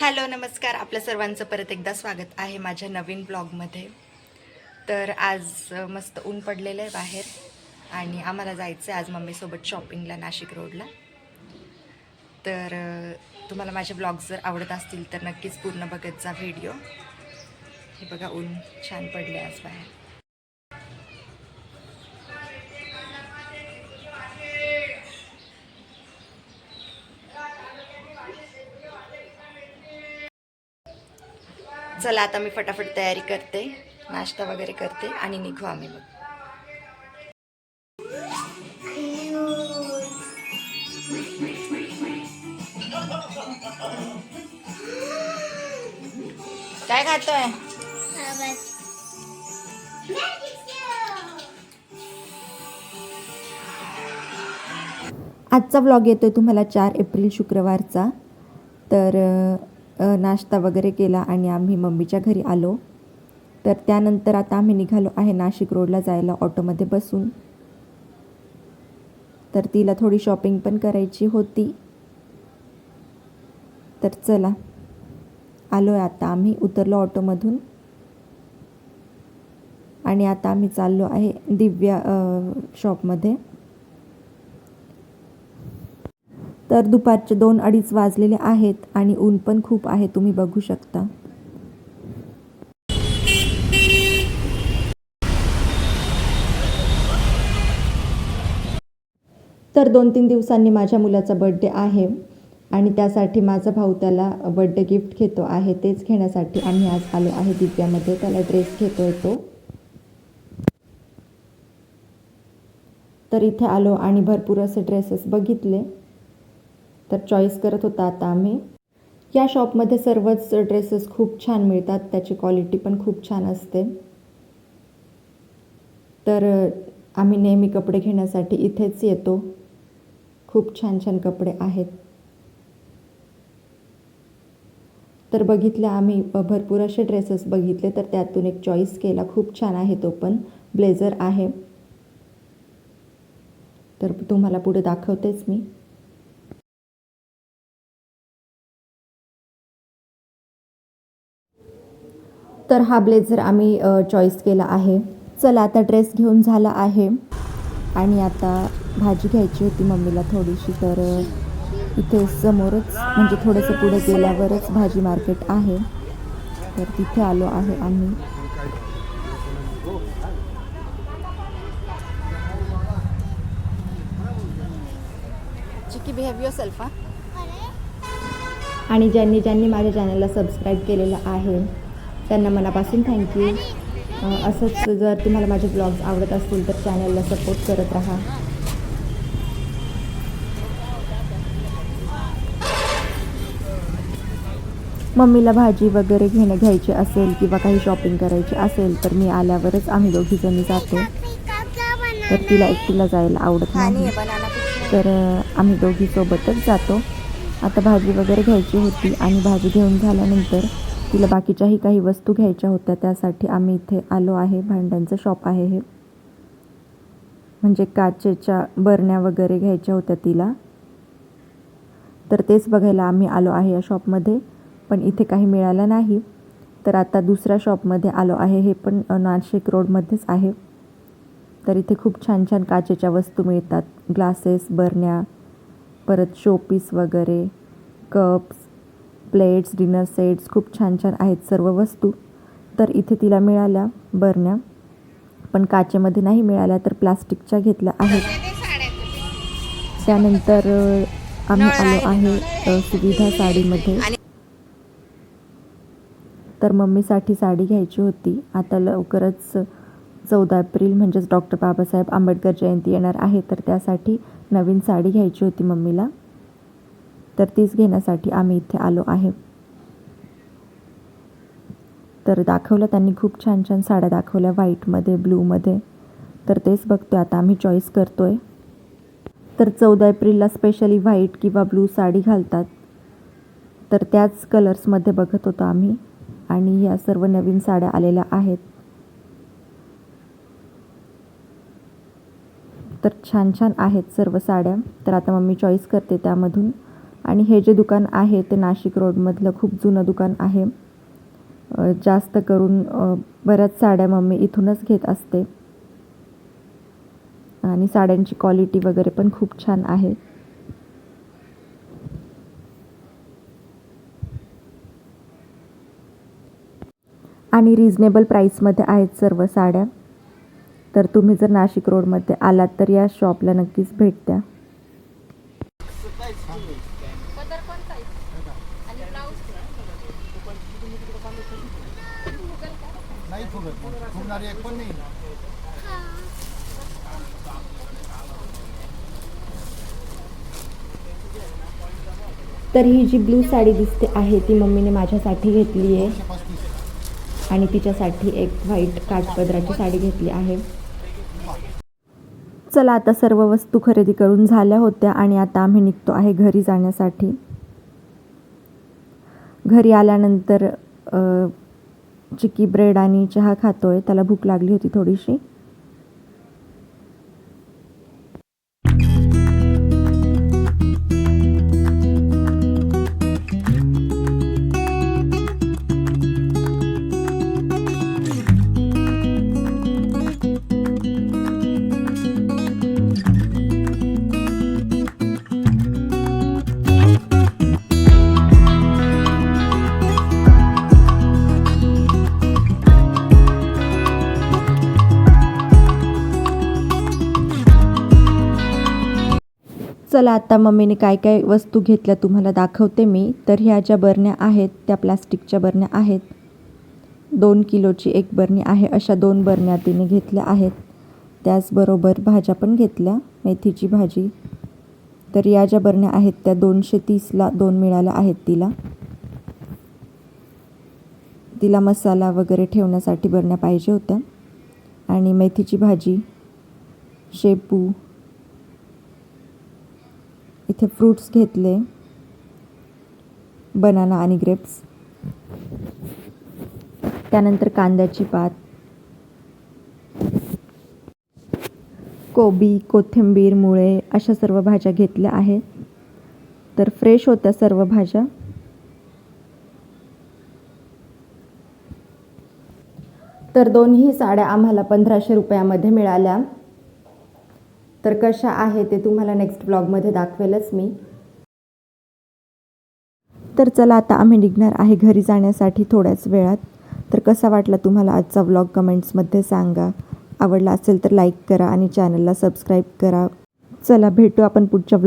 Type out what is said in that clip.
Hello नमस्कार. आपल्या सर्वांचं परत एकदा स्वागत आहे माझ्या नवीन ब्लॉगमध्ये. तर आज मस्त ऊन पडलेलं आहे बाहेर आणि आम्हाला जायचं आहे आज मम्मीसोबत शॉपिंगला नाशिक रोडला तर तुम्हाला माझे ब्लॉग जर आवडत असतील तर नक्कीच पूर्ण बघत जा व्हिडिओ हे बघा ऊन छान पडले आज बाहेर. चला आता मी फटाफट तयारी करते नाश्ता वगैरे करते आणि निघू आम्ही मग. काय खातोय? आजचा ब्लॉग येतोय तुम्हाला चार एप्रिल शुक्रवारचा. तर नाश्ता वगैरे केला आणि आम्ही मम्मीच्या घरी आलो. तर त्यानंतर आता आम्ही निघालो आहे नाशिक रोडला जायला ऑटोमध्ये बसून. तर तिला थोडी शॉपिंग पण करायची होती. तर चला आलो आहे आता आम्ही उतरलो ऑटोमधून. आणि आता आम्ही चाललो आहे दिव्या शॉपमध्ये. तर दुपारचे दोन अडीच वाजलेले आहेत आणि ऊन पण खूप आहे तुम्ही बघू शकता. तर दोन तीन दिवसांनी माझ्या मुलाचा बड्डे आहे आणि त्यासाठी माझा भाऊ त्याला बड्डे गिफ्ट घेतो आहे तेच घेण्यासाठी आम्ही आज आलो आहे दिव्यामध्ये. त्याला ड्रेस घेतो येतो तर इथे आलो आणि भरपूर असे ड्रेसेस बघितले. तर चॉईस करत होता आता आम्ही. या शॉपमध्ये सर्वच ड्रेसेस खूप छान मिळतात त्याची क्वालिटी पण खूप छान असते. तर आम्ही नेहमी कपडे घेण्यासाठी इथेच येतो. खूप छान छान कपडे आहेत. तर बघितले आम्ही भरपूर असे ड्रेसेस बघितले तर त्यातून एक चॉईस केला. खूप छान आहे तो पण. ब्लेझर आहे. तर तुम्हाला पुढे दाखवतेच मी. तर हा ब्लेझर आम्ही चॉईस केला आहे चला आता ड्रेस घेऊन झाला आहे. आणि आता भाजी घ्यायची होती मम्मीला थोडीशी तर इथे समोरच म्हणजे थोडंसं पुढे गेल्यावरच भाजी मार्केट आहे. तर तिथे आलो आहे आम्ही. आणि ज्यांनी ज्यांनी माझ्या चॅनलला सबस्क्राईब केलेलं आहे त्यांना मनापासून थँक्यू असंच जर तुम्हाला माझे ब्लॉग्स आवडत असतील तर चॅनलला सपोर्ट करत राहा. मम्मीला भाजी वगैरे घेणं घ्यायची असेल किंवा काही शॉपिंग करायची असेल तर मी आल्यावरच आम्ही दोघीजणी जातो. तर तिला एकटीला जायला आवडत नाही. तर आम्ही दोघी सोबतच जातो. आता भाजी वगैरे घ्यायची होती आणि भाजी घेऊन झाल्यानंतर तिला बाकीच्याही काही वस्तू घ्यायच्या होत्या त्यासाठी आम्ही इथे आलो आहे. भांड्यांचं शॉप आहे हे. म्हणजे काचेच्या बरण्या वगैरे घ्यायच्या होत्या तिला. तर तेच बघायला आम्ही आलो आहे या शॉपमध्ये पण इथे काही मिळालं नाही. तर आता दुसऱ्या शॉपमध्ये आलो आहे हे पण नाशिक रोडमध्येच आहे. तर इथे खूप छान छान काचेच्या वस्तू मिळतात. ग्लासेस बरण्या परत शोपीस वगैरे कप्स प्लेट्स डिनर सेट्स खूप छान छान आहेत सर्व वस्तू. तर इथे तिला मिळाल्या बरण्या. पण काचेमध्ये नाही मिळाल्या तर प्लास्टिकच्या घेतल्या आहेत. त्यानंतर आम्ही आलो आहे. सुविधा साडीमध्ये. तर मम्मीसाठी साडी घ्यायची होती. आता लवकरच चौदा एप्रिल म्हणजेच डॉक्टर बाबासाहेब आंबेडकर जयंती येणार आहे तर त्यासाठी नवीन साडी घ्यायची होती मम्मीला. तर तीच घेण्यासाठी आम्ही इथे आलो आहे. तर दाखवलं त्यांनी खूप छान छान साड्या दाखवल्या व्हाईटमध्ये ब्लूमध्ये. तर तेच बघतोय आता आम्ही चॉईस करतोय. तर चौदा एप्रिलला स्पेशली व्हाईट किंवा ब्लू साडी घालतात. तर त्याच कलर्समध्ये बघत होतो आम्ही. आणि ह्या सर्व नवीन साड्या आलेल्या आहेत. तर छान छान आहेत सर्व साड्या. तर आता मम्मी चॉईस करते त्यामधून. आणि हे जे दुकान आहे ते नाशिक रोडमधलं खूप जुनं दुकान आहे. जास्त करून बऱ्याच साड्या मम्मी इथूनच घेत असते. आणि साड्यांची क्वालिटी वगैरे पण खूप छान आहे. आणि रिजनेबल प्राईसमध्ये आहेत सर्व साड्या. तर तुम्ही जर नाशिक रोडमध्ये आलात तर या शॉपला नक्कीच भेट द्या. नाही फुगत फुगणारी एक पण नाही. तर ही जी ब्लू साडी दिसते आहे ती मम्मीने माझ्यासाठी घेतली आहे. आणि तिच्यासाठी एक व्हाईट काठपदराची साडी घेतली आहे. चला आता सर्व वस्तू खरेदी करून झाल्या होत्या आणि आता आम्ही निघतो आहे घरी जाण्यासाठी. घरी आल्यानंतर चिकी ब्रेड आणि चहा खातोय. त्याला भूक लागली होती थोडीशी. चला आता मम्मीने काय काय वस्तू घेतल्या तुम्हाला दाखवते मी. तर ह्या ज्या बरण्या आहेत त्या प्लास्टिकच्या बरण्या आहेत. दोन किलोची एक बरणी आहे अशा दोन बरण्या तिने घेतल्या आहेत. त्याचबरोबर भाज्या पण घेतल्या मेथीची भाजी. तर या ज्या बरण्या आहेत त्या दोनशे तीसला दोन मिळाल्या आहेत तिला. तिला मसाला वगैरे ठेवण्यासाठी बरण्या पाहिजे होत्या. आणि मेथीची भाजी शेपू इथे फ्रूट्स घेतले बनाना आणि ग्रेप्स. त्यानंतर कांद्याची पात. कोबी कोथिंबीर मुळे अशा सर्व भाज्या घेतल्या आहेत. तर फ्रेश होत्या सर्व भाज्या. तर दोन्ही साड्या आम्हाला पंधराशे रुपयामध्ये मिळाल्या. तर कशा आहे ते तुम्हाला नेक्स्ट ब्लॉगमध्ये दाखवेलच मी. तर चला आता आम्ही निघणार आहे घरी जाण्यासाठी थोड्याच वेळात. तर कसा वाटला तुम्हाला आजचा व्लॉग कमेंट्समध्ये सांगा. आवडला असेल तर लाईक करा आणि चॅनलला सबस्क्राईब करा. चला भेटू आपण पुढच्या ब्लॉग